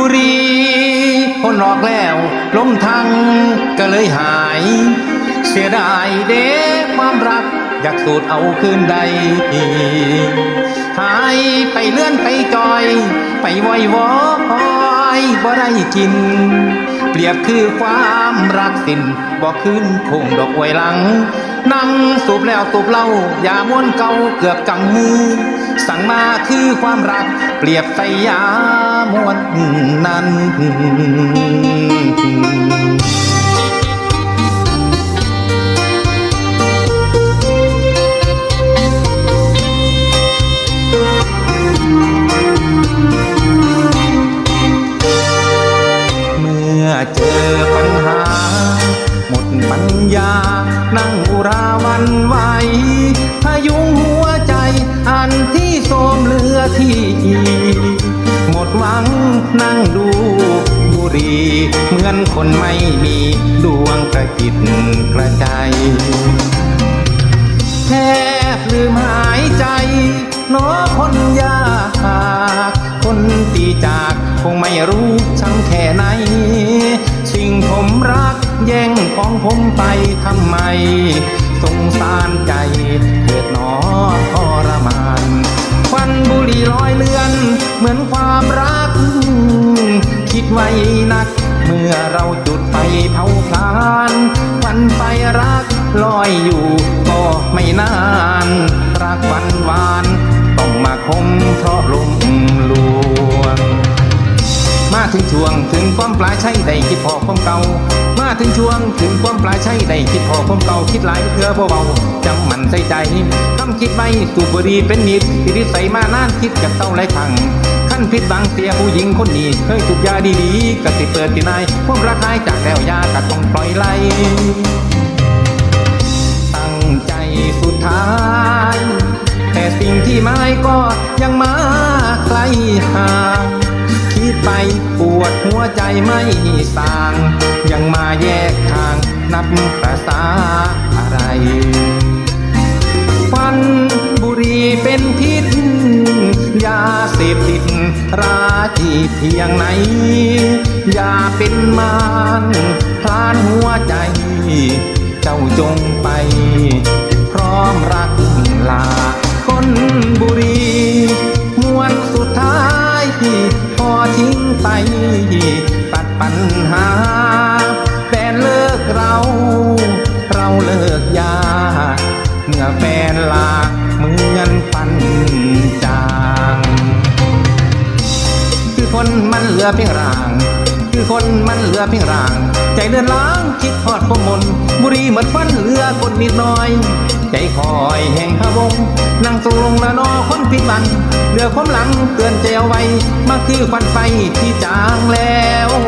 บุรีคนออกแล้วล้มทั้งก็เลยหาย เสียดายเด้ความรัก อยากสูดเอาคืนใดหายไปเลื่อนไปจอย ไปวอยวอยบ่ได้กิน เปรียบคือความรักสิ้นบ่คืนคงดอกไว้หลัง นั่งสูบแล้วสูบเล้าอย่าม้วนเก่าเกือบกำมือ สั่งมาคือความรักเปรียบใส่ยา ม้วนนั้นเมื่อเจอปัญหา หมดปัญญา นั่งอุราวันไหวพยุงหัวใจ อันที่โสมเหลือที่หม ดหวังนั่งดูบุรีเหมือนคนไม่มีดวงกระจิตกระใจแทบลืมหายใจน้อคนยากคนตีจากคงไม่รู้ช่างแค่ไหน สิ่งผมรักแย่งของผมไปทำไม สงสารใจเกิดหนอทรมาน ควันบุหรี่ลอยเลือน เหมือนความรัก คิดไว้นัก เมื่อเราจุดไฟเผาพลานควันไฟรักลอยอยู่ก็ไม่นาน รักวันหวาน ต้องมาคมเพราะลม ถึงช่วงถึงความปลายใช่ได้คิดพอความเก่า มาถึงช่วงถึงความปลายใช่ได้คิดพอความเก่าคิดหลายเพื่อเบาๆจำมันใส่ใจคำคิดไว้สูบบุหรีเป็นนิดที่นิสัยมานานคิดกับเต้าไรขังขั้นผิดบังเสียผู้หญิงคนนี้เคยสูบยาดีๆก็ติเปิดที่นายความรักหายจากแล้วยาก็ต้องปล่อยไหลตั้งใจสุดท้ายแต่สิ่งที่ไม่ก็ยังมาไกลห่า ใจไม่สาง ยังมาแยกทางนับประสาอะไรควันบุรีเป็นพิษยาเสพติดราจีเพียงไหน อย่าเป็นมารพลานหัวใจ เจ้าจงไป พร้อมรักลาคนบุรี มวนสุดท้าย ไปตัดปัญหาแฟนเลิกเรา เราเลิกยา เมื่อแฟนลาเหมือนปันจาง คือคนมันเหลือเพียงร่าง คือคนมันเหลือเพียงร่าง ใจเลือนล้างคิดทอดความมนบุรีเหมือนฟันเหลือคนนิดหน่อย ใจคอยแห่งพระวงนั่งตรงลงละนอคนผิดบังเหลือความหลังเตือนใจเอาไว้ มาคือควันไฟที่จางแล้ว